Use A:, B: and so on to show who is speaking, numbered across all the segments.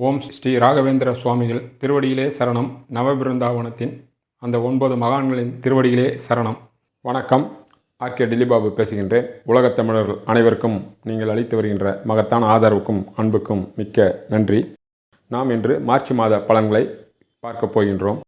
A: ஓம் ஸ்ரீ ராகவேந்திர சுவாமிகள் திருவடியிலே சரணம். நவபிருந்தாவனத்தின் அந்த ஒன்பது மகான்களின் திருவடியிலே சரணம். வணக்கம். ஆர்கே டில்லிபாபு பேசுகின்றேன். உலகத் தமிழர்கள் அனைவருக்கும் நீங்கள் அளித்து வருகின்ற மகத்தான ஆதரவுக்கும் அன்புக்கும் மிக்க நன்றி. நாம் இன்று மார்ச் மாத பலன்களை பார்க்கப் போகின்றோம்.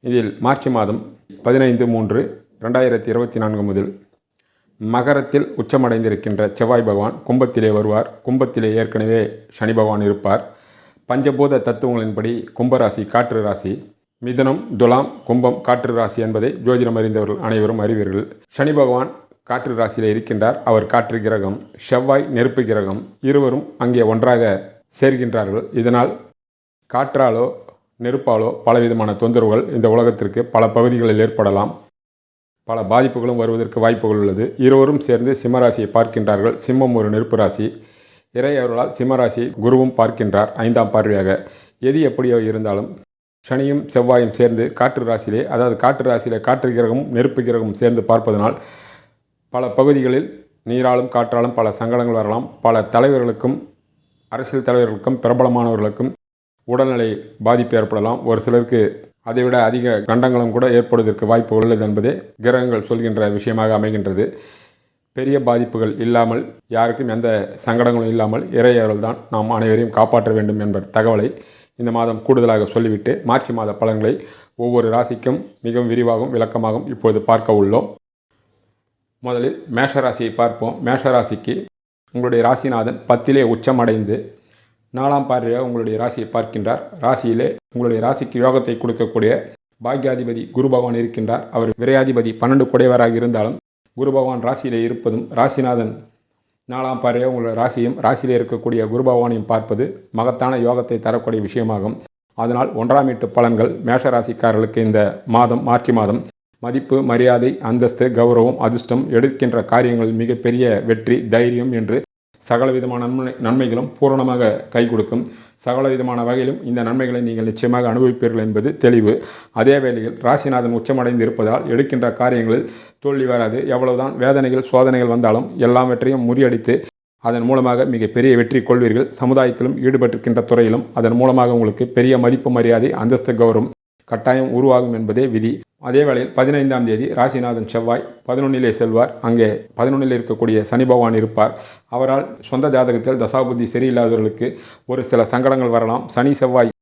A: இதில் மார்ச் மாதம் பதினைந்து மூன்று ரெண்டாயிரத்தி இருபத்தி நான்கு முதல் மகரத்தில் உச்சமடைந்திருக்கின்ற செவ்வாய் பகவான் கும்பத்திலே வருவார். கும்பத்திலே ஏற்கனவே சனி பகவான் இருப்பார். பஞ்சபூத தத்துவங்களின்படி கும்பராசி காற்று ராசி. மிதனம் துலாம் கும்பம் காற்று ராசி என்பதை ஜோதிடம் அறிந்தவர்கள் அனைவரும் அறிவீர்கள். சனி பகவான் காற்று ராசியில் இருக்கின்றார். அவர் காற்று கிரகம் செவ்வாய் நெருப்பு கிரகம் இருவரும் அங்கே ஒன்றாக சேர்கின்றார்கள். இதனால் காற்றாலோ நெருப்பாலோ பலவிதமான தொந்தரவுகள் இந்த உலகத்திற்கு பல பகுதிகளில் ஏற்படலாம். பல பாதிப்புகளும் வருவதற்கு வாய்ப்புகள் உள்ளது. இருவரும் சேர்ந்து சிம்மராசியை பார்க்கின்றார்கள். சிம்மம் ஒரு நெருப்பு ராசி. இறை அவர்களால் சிம்மராசி குருவும் பார்க்கின்றார் ஐந்தாம் பார்வையாக. எது எப்படியோ இருந்தாலும் சனியும் செவ்வாயும் சேர்ந்து காற்று ராசியிலே அதாவது காற்று ராசியிலே காற்று கிரகமும் நெருப்பு கிரகமும் சேர்ந்து பார்ப்பதனால் பல பகுதிகளில் நீராலும் காற்றாலும் பல சங்கடங்கள் வரலாம். பல தலைவர்களுக்கும் அரசியல் தலைவர்களுக்கும் பிரபலமானவர்களுக்கும் உடல்நிலை பாதிப்பு ஏற்படலாம். ஒரு சிலருக்கு அதைவிட அதிக கண்டங்களும் கூட ஏற்படுவதற்கு வாய்ப்பு உள்ளது என்பதே கிரகங்கள் சொல்கின்ற விஷயமாக அமைகின்றது. பெரிய பாதிப்புகள் இல்லாமல் யாருக்கும் எந்த சங்கடங்களும் இல்லாமல் இறையவர்கள் தான் நாம் அனைவரையும் காப்பாற்ற வேண்டும் என்ற தகவலை இந்த மாதம் கூடுதலாக சொல்லிவிட்டு மார்ச் மாத பலன்களை ஒவ்வொரு ராசிக்கும் மிகவும் விரிவாகவும் விளக்கமாகவும் இப்பொழுது பார்க்க உள்ளோம். முதலில் மேஷ ராசியை பார்ப்போம். மேஷ ராசிக்கு உங்களுடைய ராசிநாதன் பத்திலே உச்சமடைந்து நாலாம் பார்வையாக உங்களுடைய ராசியை பார்க்கின்றார். ராசியிலே உங்களுடைய ராசிக்கு யோகத்தை கொடுக்கக்கூடிய பாக்யாதிபதி குரு பகவான் இருக்கின்றார். அவர் விரையாதிபதி பன்னெண்டு குடையவராக இருந்தாலும் குரு பகவான் ராசியில் இருப்பதும் ராசிநாதன் நாலாம் பார்வையாக உங்களோட ராசியும் ராசியில் இருக்கக்கூடிய குரு பகவானையும் பார்ப்பது மகத்தான யோகத்தை தரக்கூடிய விஷயமாகும். அதனால் ஒன்றாம் வீட்டு பலன்கள் மேஷ ராசிக்காரர்களுக்கு இந்த மாதம் மார்ச் மாதம் மதிப்பு மரியாதை அந்தஸ்து கௌரவம் அதிர்ஷ்டம் எடுக்கின்ற காரியங்களில் மிகப்பெரிய வெற்றி தைரியம் என்று சகல விதமான நன்மை நன்மைகளும் பூரணமாக கை கொடுக்கும். சகல விதமான வகையிலும் இந்த நன்மைகளை நீங்கள் நிச்சயமாக அனுபவிப்பீர்கள் என்பது தெளிவு. அதே வேளையில் ராசிநாதன் உச்சமடைந்து இருப்பதால் எடுக்கின்ற காரியங்களில் தோல்வி வராது. எவ்வளவுதான் வேதனைகள் சோதனைகள் வந்தாலும் எல்லாவற்றையும் முறியடித்து அதன் மூலமாக மிக பெரிய வெற்றி கொள்வீர்கள். சமுதாயத்திலும் ஈடுபட்டிருக்கின்ற துறையிலும் அதன் மூலமாக உங்களுக்கு பெரிய மதிப்பு மரியாதை அந்தஸ்து கௌரவம் கட்டாயம் உருவாகும் என்பதே விதி. அதே வேளையில் பதினைந்தாம் தேதி ராசிநாதன் செவ்வாய் பதினொன்னிலே செல்வார். அங்கே பதினொன்னில் இருக்கக்கூடிய சனி பகவான் இருப்பார். அவரால் சொந்த ஜாதகத்தில் தசாபுத்தி சரியில்லாதவர்களுக்கு ஒரு சில சங்கடங்கள் வரலாம். சனி செவ்வாய்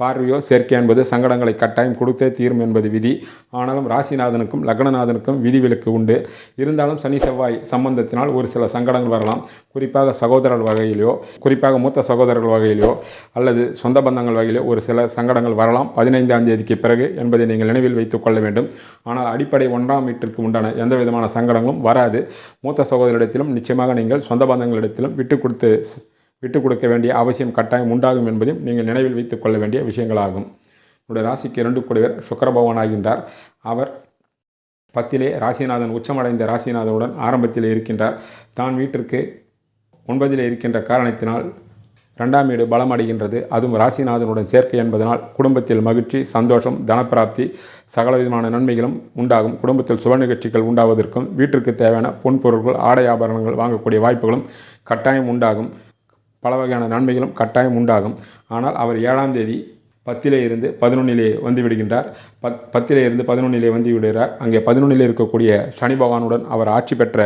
A: பார்வையோ சேர்க்கை என்பது சங்கடங்களை கட்டாயம் கொடுத்தே தீரும் என்பது விதி. ஆனாலும் ராசிநாதனுக்கும் லக்னநாதனுக்கும் விதிவிலக்கு உண்டு. இருந்தாலும் சனி செவ்வாய் சம்பந்தத்தினால் ஒரு சில சங்கடங்கள் வரலாம். குறிப்பாக சகோதரர் வகையிலோ குறிப்பாக மூத்த சகோதரர்கள் வகையிலோ அல்லது சொந்த பந்தங்கள் வகையிலோ ஒரு சில சங்கடங்கள் வரலாம். பதினைந்தாம் தேதிக்கு பிறகு என்பதை நீங்கள் நினைவில் வைத்துக் கொள்ள வேண்டும். ஆனால் அடிப்படை ஒன்றாம் வீட்டிற்கு உண்டான எந்த விதமான சங்கடங்களும் வராது. மூத்த சகோதரிடத்திலும் நிச்சயமாக நீங்கள் சொந்த பந்தங்களிடத்திலும் விட்டு கொடுத்து விட்டுக் கொடுக்க வேண்டிய அவசியம் கட்டாயம் உண்டாகும் என்பதையும் நீங்கள் நினைவில் வைத்துக் கொள்ள வேண்டிய விஷயங்களாகும். உங்களுடைய ராசிக்கு இரண்டு கூடியவர் சுக்கரபவன் ஆகின்றார் அவர் பத்திலே ராசிநாதன் உச்சமடைந்த ராசிநாதனுடன் ஆரம்பத்தில் இருக்கின்றார். தான் வீட்டிற்கு ஒன்பதிலே இருக்கின்ற காரணத்தினால் ரெண்டாம் வீடு பலமடைகின்றது. அதுவும் ராசிநாதனுடன் சேர்க்கை என்பதனால் குடும்பத்தில் மகிழ்ச்சி சந்தோஷம் தனப்பிராப்தி சகல விதமான நன்மைகளும் உண்டாகும். குடும்பத்தில் சுப நிகழ்ச்சிகள் உண்டாவதற்கும் வீட்டிற்கு தேவையான பொன் பொருட்கள் ஆடை ஆபரணங்கள் வாங்கக்கூடிய வாய்ப்புகளும் கட்டாயம் உண்டாகும். பல வகையான நன்மைகளும் கட்டாயம் உண்டாகும். ஆனால் அவர் ஏழாம் தேதி பத்திலே இருந்து பதினொன்னிலே வந்து விடுகின்றார். பத் பத்திலே இருந்து பதினொன்னிலே வந்து விடுகிறார். அங்கே பதினொன்னிலே இருக்கக்கூடிய சனி பகவானுடன் அவர் ஆட்சி பெற்ற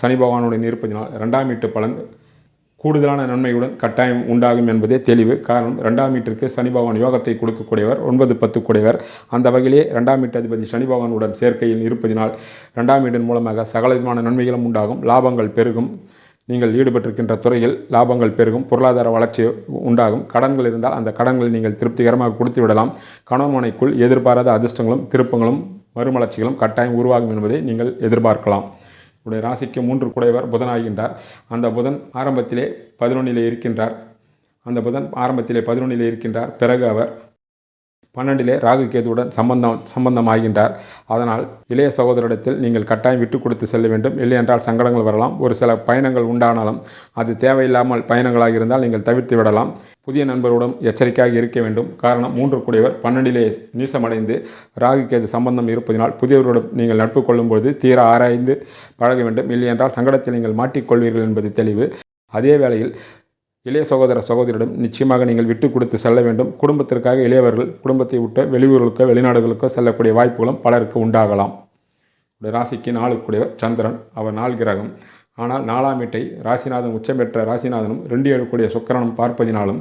A: சனி பகவானுடன் இருப்பதினால் ரெண்டாம் வீட்டு பலன் கூடுதலான நன்மையுடன் கட்டாயம் உண்டாகும் என்பதே தெளிவு. காரணம் ரெண்டாம் வீட்டிற்கு சனி பகவான் யோகத்தை கொடுக்கக்கூடியவர் ஒன்பது பத்து கூடியவர் அந்த வகையிலே ரெண்டாம் வீட்டு அதிபதி சனி பகவானுடன் சேர்க்கையில் இருப்பதினால் ரெண்டாம் வீட்டின் மூலமாக சகல விதமான நன்மைகளும் உண்டாகும். லாபங்கள் பெருகும். நீங்கள் ஈடுபட்டிருக்கின்ற துறையில் லாபங்கள் பெருகும் பொருளாதார வளர்ச்சி உண்டாகும். கடன்கள் இருந்தால் அந்த கடன்களை நீங்கள் திருப்திகரமாக கொடுத்து விடலாம். கணவன் எதிர்பாராத அதிர்ஷ்டங்களும் திருப்பங்களும் மறுமலர்ச்சிகளும் கட்டாயம் உருவாகும் என்பதை நீங்கள் எதிர்பார்க்கலாம். உடைய ராசிக்கு மூன்று குடைவர் புதன் ஆகின்றார் அந்த புதன் ஆரம்பத்திலே பதினொன்னிலே இருக்கின்றார். அந்த புதன் ஆரம்பத்திலே பதினொன்றிலே இருக்கின்றார். பிறகு அவர் பன்னெண்டிலே ராகு கேதுவுடன் சம்பந்தம் ஆகின்றார் அதனால் இளைய சகோதரிடத்தில் நீங்கள் கட்டாயம் விட்டு கொடுத்து செல்ல வேண்டும். இல்லை என்றால் சங்கடங்கள் வரலாம். ஒரு சில பயணங்கள் உண்டானாலும் அது தேவையில்லாமல் பயணங்களாக இருந்தால் நீங்கள் தவிர்த்து விடலாம். புதிய நண்பருடன் எச்சரிக்கையாக இருக்க வேண்டும். காரணம் மூன்று கூடியவர் பன்னெண்டிலே நீசமடைந்து ராகு கேது சம்பந்தம் இருப்பதனால் புதியவருடன் நீங்கள் நட்பு கொள்ளும்போது தீர ஆராய்ந்து பழக வேண்டும். இல்லையென்றால் சங்கடத்தில் நீங்கள் மாட்டிக்கொள்வீர்கள் என்பது தெளிவு. அதே வேளையில் இளைய சகோதர சகோதரியிடம் நிச்சயமாக நீங்கள் விட்டு கொடுத்து செல்ல வேண்டும். குடும்பத்திற்காக இளையவர்கள் குடும்பத்தை விட்டு வெளியூர்களுக்கோ வெளிநாடுகளுக்கோ செல்லக்கூடிய வாய்ப்புகளும் பலருக்கு உண்டாகலாம். ராசிக்கு நாளுக்குடையவர் சந்திரன் அவர் நாள் கிரகம். ஆனால் நாலாம் வீட்டை ராசிநாதன் உச்சம் பெற்ற ராசிநாதனும் ரெண்டு ஏழுக்குடைய சுக்கரனும் பார்ப்பதினாலும்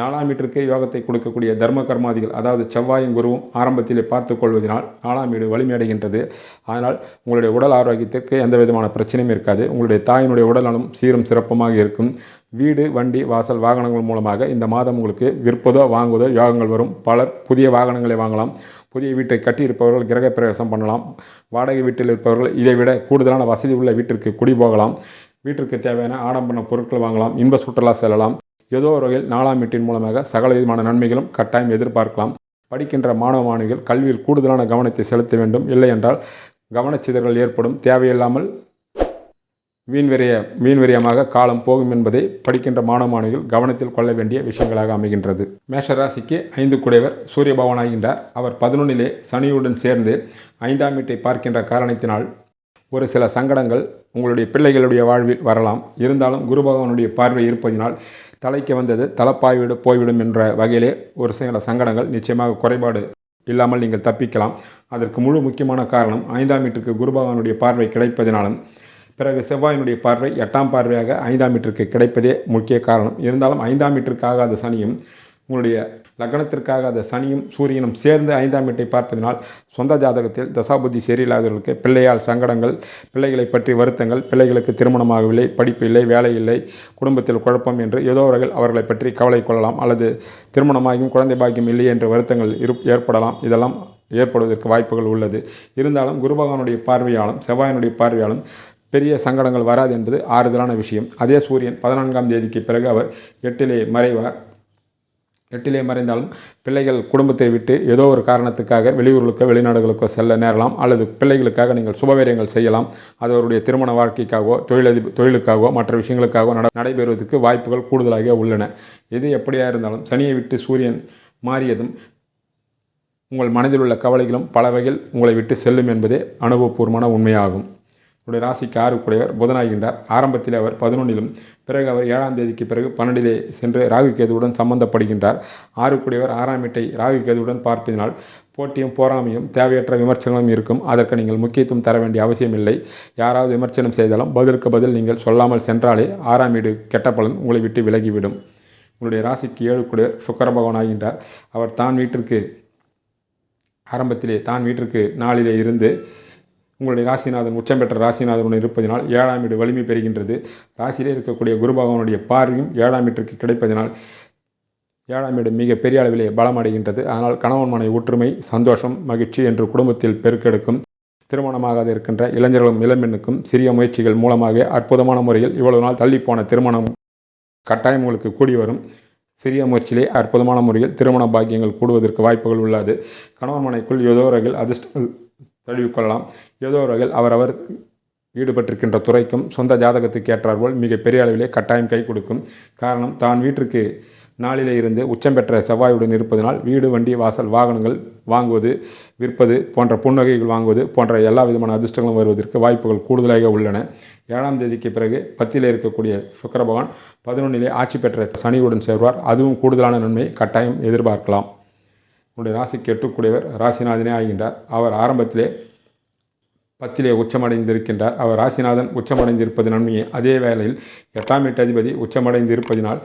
A: நாலாம் வீட்டிற்கு யோகத்தை கொடுக்கக்கூடிய தர்ம கர்மாதிகள் அதாவது செவ்வாயும் குருவும் ஆரம்பத்திலே பார்த்து கொள்வதனால் நாலாம் வீடு வலிமையடைகின்றது அதனால் உங்களுடைய உடல் ஆரோக்கியத்திற்கு எந்த விதமான பிரச்சனையும் இருக்காது. உங்களுடைய தாயினுடைய உடல்நலம் சீரும் சிறப்புமாக இருக்கும். வீடு வண்டி வாசல் வாகனங்கள் மூலமாக இந்த மாதம் உங்களுக்கு விற்பதோ வாங்குவதோ யோகங்கள் வரும். பலர் புதிய வாகனங்களை வாங்கலாம். புதிய வீட்டை கட்டியிருப்பவர்கள் கிரகப்பிரவேசம் பண்ணலாம். வாடகை வீட்டில் இருப்பவர்கள் இதை விட கூடுதலான வசதி உள்ள வீட்டிற்கு குடி போகலாம் வீட்டிற்கு தேவையான ஆடம்பர பொருட்கள் வாங்கலாம். இன்ப சுற்றுலா செல்லலாம். ஏதோ ஒரு வகையில் நாலாம் எட்டின் மூலமாக சகல விதமான நன்மைகளும் கட்டாயம் எதிர்பார்க்கலாம். படிக்கின்ற மாணவ மாணவிகள் கல்வியில் கூடுதலான கவனத்தை செலுத்த வேண்டும். இல்லை என்றால் கவனச்சிதறல் ஏற்படும். தேவையில்லாமல் வீண்விரைய வீண்விரயமாக காலம் போகும் என்பதை படிக்கின்ற மாணவ மாணவிகள் கவனத்தில் கொள்ள வேண்டிய விஷயங்களாக அமைகின்றது. மேஷராசிக்கு ஐந்து குடைவர் சூரிய பவனாகின்றார் அவர் பதினொன்னிலே சனியுடன் சேர்ந்து ஐந்தாம் வீட்டை பார்க்கின்ற காரணத்தினால் ஒரு சில சங்கடங்கள் உங்களுடைய பிள்ளைகளுடைய வாழ்வில் வரலாம். இருந்தாலும் குரு பகவானுடைய பார்வை இருப்பதினால் தலைக்கு வந்தது தலப்பாய்விடு போய்விடும் என்ற வகையிலே ஒரு சில சங்கடங்கள் நிச்சயமாக குறைபாடு இல்லாமல் நீங்கள் தப்பிக்கலாம். அதற்கு முழு முக்கியமான காரணம் ஐந்தாம் மீட்டருக்கு குருபகவானுடைய பார்வை கிடைப்பதினாலும் பிறகு செவ்வாயினுடைய பார்வை எட்டாம் பார்வையாக ஐந்தாம் வீட்டிற்கு கிடைப்பதே முக்கிய காரணம். இருந்தாலும் ஐந்தாம் வீட்டிற்கு ஆகாத சனியும் உங்களுடைய அந்த சனியும் சூரியனும் சேர்ந்து ஐந்தாம் வீட்டை பார்ப்பதினால் சொந்த ஜாதகத்தில் தசாபுத்தி சரியில்லாதவர்களுக்கு பிள்ளையால் சங்கடங்கள் பிள்ளைகளை பற்றி வருத்தங்கள் பிள்ளைகளுக்கு திருமணமாகவில்லை படிப்பு இல்லை வேலை இல்லை குடும்பத்தில் குழப்பம் என்று ஏதோ வகையில் அவர்களை பற்றி கவலை கொள்ளலாம் அல்லது திருமணமாகியும் குழந்தை பாக்கியம் இல்லை என்ற வருத்தங்கள் இரு ஏற்படலாம். இதெல்லாம் ஏற்படுவதற்கு வாய்ப்புகள் உள்ளது. இருந்தாலும் குருபகவானுடைய பார்வையாலும் செவ்வாயினுடைய பார்வையாலும் பெரிய சங்கடங்கள் வராது என்பது ஆறுதலான விஷயம். அதே சூரியன் பதினான்காம் தேதிக்கு பிறகு அவர் எட்டிலே மறைவார். எட்டிலே மறைந்தாலும் பிள்ளைகள் குடும்பத்தை விட்டு ஏதோ ஒரு காரணத்துக்காக வெளியூர்களுக்கோ வெளிநாடுகளுக்கோ செல்ல நேரலாம் அல்லது பிள்ளைகளுக்காக நீங்கள் சுபகாரியங்கள் செய்யலாம். அது அவருடைய திருமண வாழ்க்கைக்காகவோ தொழிலதி தொழிலுக்காகவோ மற்ற விஷயங்களுக்காகவோ நட நடைபெறுவதற்கு வாய்ப்புகள் கூடுதலாக உள்ளன. எது எப்படியாக இருந்தாலும் சனியை விட்டு சூரியன் மாறியதும் உங்கள் மனதில் உள்ள கவலைகளும் பல வகையில் உங்களை விட்டு செல்லும் என்பதே அனுபவபூர்வமான உண்மையாகும். உடைய ராசிக்கு ஆறுக்குடையவர் புதனாகின்றார். ஆரம்பத்தில் அவர் பதினொன்றிலும் பிறகு அவர் ஏழாம் தேதிக்கு பிறகு பன்னெண்டிலே சென்று ராகு கேதுவுடன் சம்பந்தப்படுகின்றார். ஆறுக்குடையவர் ஆறாம் வீட்டை ராகு கேதுவுடன் பார்ப்பதினால் போட்டியும் போராமையும் தேவையற்ற விமர்சனங்களும் இருக்கும். அதற்கு நீங்கள் முக்கியத்துவம் தர வேண்டிய அவசியமில்லை யாராவது விமர்சனம் செய்தாலும் பதிலுக்கு பதில் நீங்கள் சொல்லாமல் சென்றாலே ஆறாம் வீடு கெட்ட பலன் உங்களை விட்டு விலகிவிடும். உங்களுடைய ராசிக்கு ஏழுக்குடையவர் சுக்கர பகவான் ஆகின்றார் அவர் தான் வீட்டிற்கு ஆரம்பத்திலே தான் வீட்டிற்கு நாளிலே இருந்து உங்களுடைய ராசிநாதன் உச்சம் பெற்ற ராசிநாதனுடன் இருப்பதினால் ஏழாம் வீடு வலிமை பெறுகின்றது. ராசியிலே இருக்கக்கூடிய குருபகவனுடைய பார்வையும் ஏழாம் வீட்டிற்கு கிடைப்பதினால் ஏழாம் வீடு மிக பெரிய அளவிலே பலமடைகின்றது அதனால் கணவன் மனை ஒற்றுமை சந்தோஷம் மகிழ்ச்சி என்று குடும்பத்தில் பெருக்கெடுக்கும் திருமணமாகாத இருக்கின்ற இளைஞர்களும் இளம்பெண்ணுக்கும் சிறிய முயற்சிகள் மூலமாக அற்புதமான முறையில் இவ்வளவு நாள் தள்ளிப்போன திருமணம் கட்டாயம் உங்களுக்கு கூடி வரும். சிறிய முயற்சியிலே அற்புதமான முறையில் திருமண பாக்கியங்கள் கூடுவதற்கு வாய்ப்புகள் உள்ளது. கணவன் மனைக்குள் ஏதோ அதிர்ஷ்ட தழுவிக்கொள்ளலாம். ஏதோ ஒரு வகையில் அவரவர் ஈடுபட்டிருக்கின்ற துறைக்கும் சொந்த ஜாதகத்துக்கு ஏற்றாற்போல் மிக பெரிய அளவிலே கட்டாயம் கை கொடுக்கும். காரணம் தான் வீட்டிற்கு நாளிலே இருந்து உச்சம் பெற்ற செவ்வாயுடன் இருப்பதனால் வீடு வண்டி வாசல் வாகனங்கள் வாங்குவது விற்பது போன்ற புன்னகைகள் வாங்குவது போன்ற எல்லா விதமான அதிர்ஷ்டங்களும் வருவதற்கு வாய்ப்புகள் கூடுதலாக உள்ளன. ஏழாம் தேதிக்கு பிறகு பத்திலே இருக்கக்கூடிய சுக்கரபகவான் பதினொன்றிலே ஆட்சி பெற்ற சனியுடன் சேர்வார். அதுவும் கூடுதலான நன்மை கட்டாயம் எதிர்பார்க்கலாம். உங்களுடைய ராசிக்கு எட்டுக்கூடியவர் ராசிநாதனே ஆகின்றார். அவர் ஆரம்பத்திலே பத்திலே உச்சமடைந்திருக்கின்றார். அவர் ராசிநாதன் உச்சமடைந்திருப்பது நன்மையே. அதே வேளையில் எட்டாம் வீட்டு அதிபதி உச்சமடைந்திருப்பதினால்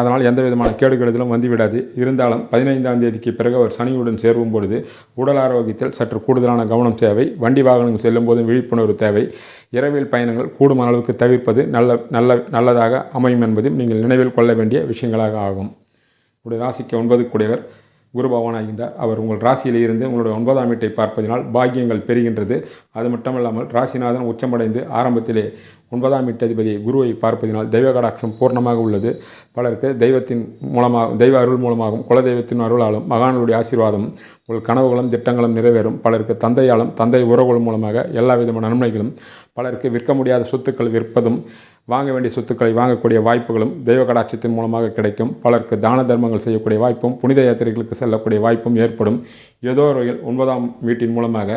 A: அதனால் எந்த விதமான கேடுகெடுதலும் வந்துவிடாது. இருந்தாலும் பதினைந்தாம் தேதிக்கு பிறகு அவர் சனியுடன் சேரும் பொழுது உடல் ஆரோக்கியத்தில் சற்று கூடுதலான கவனம் தேவை. வண்டி வாகனங்கள் செல்லும் போதும் விழிப்புணர்வு தேவை. இரவில் பயணங்கள் கூடுமான அளவுக்கு தவிர்ப்பது நல்ல நல்ல நல்லதாக அமையும் என்பதும் நீங்கள் நினைவில் கொள்ள வேண்டிய விஷயங்களாக ஆகும். உடைய ராசிக்கு ஒன்பது கூடியவர் குருபவனாகின்றார் அவர் உங்கள் ராசியில் இருந்து உங்களுடைய ஒன்பதாம் வீட்டை பார்ப்பதினால் பாக்கியங்கள் பெறுகின்றது. அது மட்டுமல்லாமல் ராசிநாதன் உச்சமடைந்து ஆரம்பத்திலே ஒன்பதாம் வீட்டதிபதி குருவை பார்ப்பதினால் தெய்வ கடாட்சம் பூர்ணமாக உள்ளது. பலருக்கு தெய்வத்தின் மூலமாக தெய்வ அருள் மூலமாகவும் குலதெய்வத்தின் அருளாலும் மகான்களுடைய ஆசீர்வாதம் உங்கள் கனவுகளும் திட்டங்களும் நிறைவேறும். பலருக்கு தந்தையாலும் தந்தை உறவுகள் மூலமாக எல்லா விதமான நன்மைகளும் பலருக்கு விற்க முடியாத சொத்துக்கள் விற்பதும் வாங்க வேண்டிய சொத்துக்களை வாங்கக்கூடிய வாய்ப்புகளும் தெய்வ கடாட்சத்தின் மூலமாக கிடைக்கும். பலருக்கு தான தர்மங்கள் செய்யக்கூடிய வாய்ப்பும் புனித யாத்திரைகளுக்கு செல்லக்கூடிய வாய்ப்பும் ஏற்படும். ஏதோ வகையில் ஒன்பதாம் வீட்டின் மூலமாக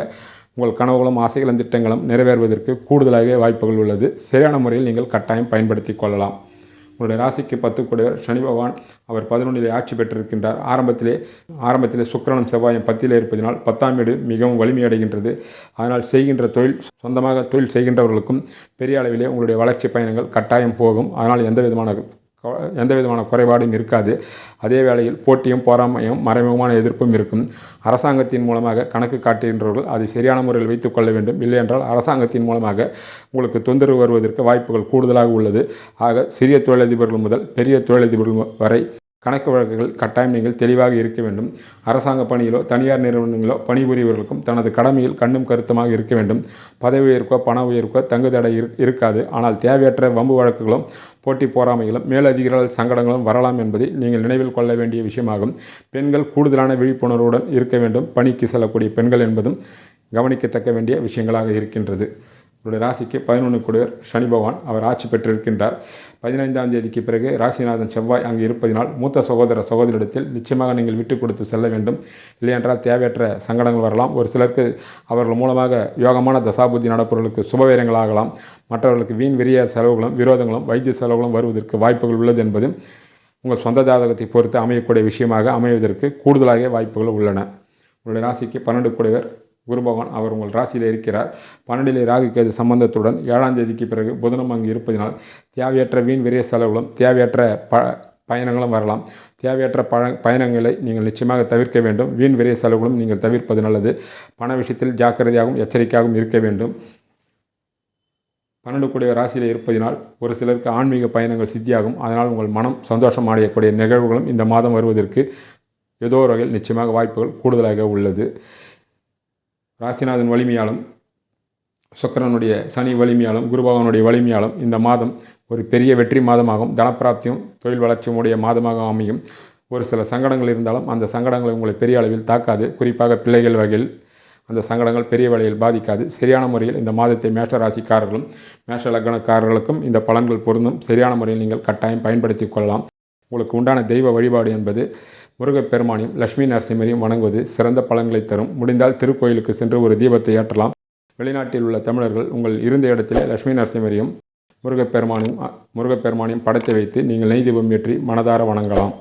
A: உங்கள் கனவுகளும் ஆசைகளும் திட்டங்களும் நிறைவேறுவதற்கு கூடுதலாக வாய்ப்புகள் உள்ளது. சரியான முறையில் நீங்கள் கட்டாயம் பயன்படுத்தி கொள்ளலாம். உங்களுடைய ராசிக்கு பத்து கூட சனி பகவான் அவர் பதினொன்றிலே ஆட்சி பெற்றிருக்கின்றார். ஆரம்பத்திலே ஆரம்பத்திலே சுக்கிரனும் செவ்வாயும் பத்திலே இருப்பதினால் பத்தாம் வீடு மிகவும் வலிமையடைகின்றது அதனால் செய்கின்ற தொழில் சொந்தமாக தொழில் செய்கின்றவர்களுக்கும் பெரிய அளவிலே உங்களுடைய வளர்ச்சி பயணங்கள் கட்டாயம் போகும். அதனால் எந்த விதமான எந்த விதமான குறைபாடும் இருக்காது. அதே வேளையில் போட்டியும் பொறாமையும் மறைமுகமான எதிர்ப்பும் இருக்கும். அரசாங்கத்தின் மூலமாக கணக்கு காட்டுகின்றவர்கள் அதை சரியான முறையில் வைத்துக் கொள்ள வேண்டும். இல்லையென்றால் அரசாங்கத்தின் மூலமாக உங்களுக்கு தொந்தரவு வருவதற்கு வாய்ப்புகள் கூடுதலாக உள்ளது. ஆக சிறிய தொழிலதிபர்கள் முதல் பெரிய தொழிலதிபர்கள் வரை கணக்கு வழக்குகள் கட்டாயம் நீங்கள் தெளிவாக இருக்க வேண்டும். அரசாங்க பணியிலோ தனியார் நிறுவனங்களோ பணிபுரியவர்களுக்கும் தனது கடமையில் கண்ணும் கருத்துமாக இருக்க வேண்டும். பதவி உயர்க்கோ பண உயர்க்கோ தங்கு தடை இரு- இருக்காது. ஆனால் தேவையற்ற வம்பு வழக்குகளும் போட்டி போராமைகளும் மேலதிகாரிகள் சங்கடங்களும் வரலாம் என்பதை நீங்கள் நினைவில் கொள்ள வேண்டிய விஷயமாகும். பெண்கள் கூடுதலான விழிப்புணர்வுடன் இருக்க வேண்டும். பணிக்கு செல்லக்கூடிய பெண்கள் என்பதும் கவனிக்கத்தக்க வேண்டிய விஷயங்களாக இருக்கின்றது. உங்களுடைய ராசிக்கு பதினொன்று கூடியவர் சனி பகவான் அவர் ஆட்சி பெற்றிருக்கின்றார். பதினைந்தாம் தேதிக்கு பிறகு ராசிநாதன் செவ்வாய் அங்கு இருப்பதினால் மூத்த சகோதர சகோதரிடத்தில் நிச்சயமாக நீங்கள் விட்டு கொடுத்து செல்ல வேண்டும். இல்லையென்றால் தேவையற்ற சங்கடங்கள் வரலாம். ஒரு சிலருக்கு அவர்கள் மூலமாக யோகமான தசாபுத்தி நடப்பவர்களுக்கு சுபவீரங்களாகலாம் மற்றவர்களுக்கு வீண் விரிய செலவுகளும் விரோதங்களும் வைத்திய செலவுகளும் வருவதற்கு வாய்ப்புகள் உள்ளது என்பது உங்கள் சொந்த ஜாதகத்தை பொறுத்து அமையக்கூடிய விஷயமாக அமைவதற்கு கூடுதலாக வாய்ப்புகள் உள்ளன. உங்களுடைய ராசிக்கு பன்னெண்டு கூடியவர் குரு பகவான் அவர் உங்கள் ராசியில் இருக்கிறார். பன்னெண்டிலே ராகு கேது சம்பந்தத்துடன் ஏழாம் தேதிக்கு பிறகு புதனம் அங்கு இருப்பதினால் தேவையற்ற வீண் விரைய செலவுகளும் தேவையற்ற ப பயணங்களும் வரலாம். தேவையற்ற பழ பயணங்களை நீங்கள் நிச்சயமாக தவிர்க்க வேண்டும். வீண் விரைய செலவுகளும் நீங்கள் தவிர்ப்பது நல்லது. பண விஷயத்தில் ஜாக்கிரதையாகவும் எச்சரிக்கையாகவும் இருக்க வேண்டும். பன்னெண்டு கூடிய ராசியில் இருப்பதினால் ஒரு சிலருக்கு ஆன்மீக பயணங்கள் சித்தியாகும். அதனால் உங்கள் மனம் சந்தோஷம் அடையக்கூடிய நிகழ்வுகளும் இந்த மாதம் வருவதற்கு ஏதோ ஒரு வகையில் நிச்சயமாக வாய்ப்புகள் கூடுதலாக உள்ளது. ராசிநாதன் வலிமையாலும் சுக்கரனுடைய சனி வலிமையாலும் குருபகவனுடைய வலிமையாலும் இந்த மாதம் ஒரு பெரிய வெற்றி மாதமாகும் தனப்பிராப்தியும் தொழில் வளர்ச்சியும் உடைய மாதமாக அமையும். ஒரு சில சங்கடங்கள் இருந்தாலும் அந்த சங்கடங்களை உங்களை பெரிய அளவில் தாக்காது. குறிப்பாக பிள்ளைகள் வகையில் அந்த சங்கடங்கள் பெரிய வழியில் பாதிக்காது. சரியான முறையில் இந்த மாதத்தை மேஷ ராசிக்காரர்களும் மேஷ லக்னக்காரர்களுக்கும் இந்த பலன்கள் பொருந்தும். சரியான முறையில் நீங்கள் கட்டாயம் பயன்படுத்தி கொள்ளலாம். உங்களுக்கு உண்டான தெய்வ வழிபாடு என்பது முருகப்பெருமானையும் லட்சுமி நரசிம்மரையும் வணங்குவது சிறந்த பலன்களை தரும். முடிந்தால் திருக்கோயிலுக்கு சென்று ஒரு தீபத்தை ஏற்றலாம். வெளிநாட்டில் உள்ள தமிழர்கள் உங்கள் இருந்த இடத்திலே லட்சுமி நரசிம்மரையும் முருகப்பெருமானையும் முருகப்பெருமானையும் படத்தை வைத்து நீங்கள் நெய் தீபம் ஏற்றி மனதார வணங்கலாம்.